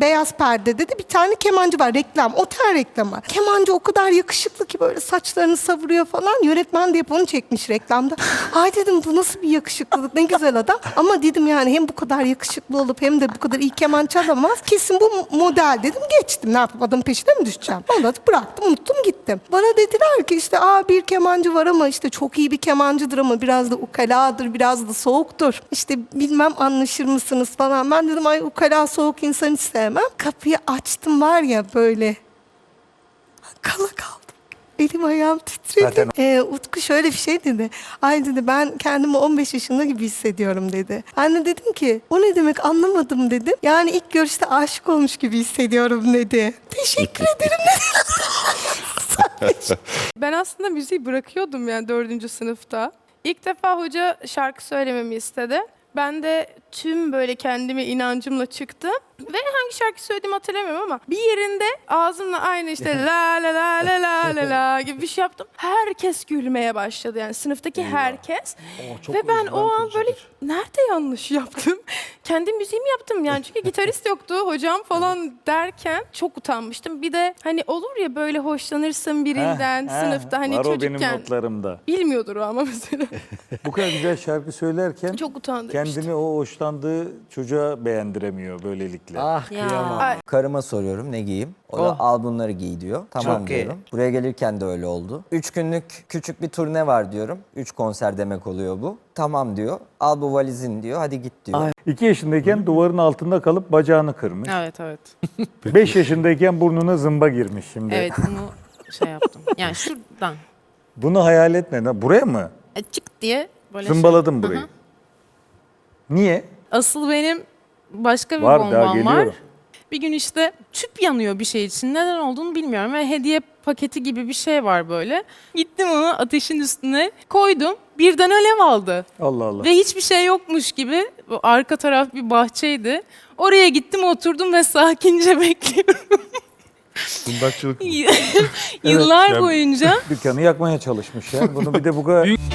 Beyaz perdede de bir tane kemancı var reklam. Otel reklamı. Kemancı o kadar yakışıklı ki böyle saçlarını savuruyor falan. Yönetmen de hep onu çekmiş reklamda. Ay dedim bu nasıl bir yakışıklılık ne güzel adam. Ama dedim yani hem bu kadar yakışıklı olup hem de bu kadar iyi keman çalamaz. Kesin bu model dedim geçtim. Ne yapayım adamın peşine mi düşeceğim? Ondan bıraktım unuttum gittim. Bana dediler ki işte aa bir kemancı var ama işte çok iyi bir kemancıdır ama biraz da ukaladır biraz da soğuktur. İşte bilmem anlaşır mısınız falan. Ben dedim ay ukala soğuk insan hiç sevmem. Kapıyı açtım var ya böyle. Kala kaldım. Elim ayağım titredi. Zaten- Ee, Utku şöyle bir şey dedi. Ay dedi ben kendimi 15 yaşında gibi hissediyorum dedi. Ben de dedim ki o ne demek anlamadım dedim. Yani ilk görüşte aşık olmuş gibi hissediyorum dedi. Teşekkür ederim dedi. Ben aslında müziği bırakıyordum yani dördüncü sınıfta. İlk defa hoca şarkı söylememi istedi. Ben de tüm böyle kendime inancımla çıktım. Ve hangi şarkı söylediğimi hatırlamıyorum ama bir yerinde ağzımla aynı işte la la la la la la la gibi bir şey yaptım. Herkes gülmeye başladı yani sınıftaki herkes. Ve ben o an böyle nerede yanlış yaptım? Kendi müziğimi yaptım yani çünkü gitarist yoktu hocam falan derken çok utanmıştım. Bir de hani olur ya böyle hoşlanırsın birinden Heh, heh, sınıfta hani var o benim çocukken. notlarımda. Bilmiyordur o ama mesela. Bu kadar güzel şarkı söylerken çok kendini o hoşlandığı çocuğa beğendiremiyor böylelikle. Ah Ya. kıyamam. Ay. Karıma soruyorum ne giyeyim? O da Oh. al bunları giy diyor. Tamam Çok iyi. diyorum. Buraya gelirken de öyle oldu. Üç günlük küçük bir turne var diyorum. Üç konser demek oluyor bu. Tamam diyor. Al bu valizin diyor. Hadi git diyor. Ay. İki yaşındayken duvarın altında kalıp bacağını kırmış. Evet evet. Beş yaşındayken burnuna zımba girmiş şimdi. Evet bunu şey yaptım. Yani şuradan Bunu hayal etmeden. Buraya mı? e, çık diye böyle şey- Zımbaladım burayı. Niye? Asıl benim başka bir Var, daha bombam var. geliyorum. Bir gün işte tüp yanıyor bir şey için. Neden olduğunu bilmiyorum ve hediye paketi gibi bir şey var böyle. Gittim onu ateşin üstüne koydum. Birden alev aldı. Allah Allah. Ve hiçbir şey yokmuş gibi. Bu arka taraf bir bahçeydi. Oraya gittim oturdum ve sakince bekliyorum. Kundakçılık mı? Yıllar Yani- boyunca Dükkanı yakmaya çalışmış ya. Bunu bir de bu kadar...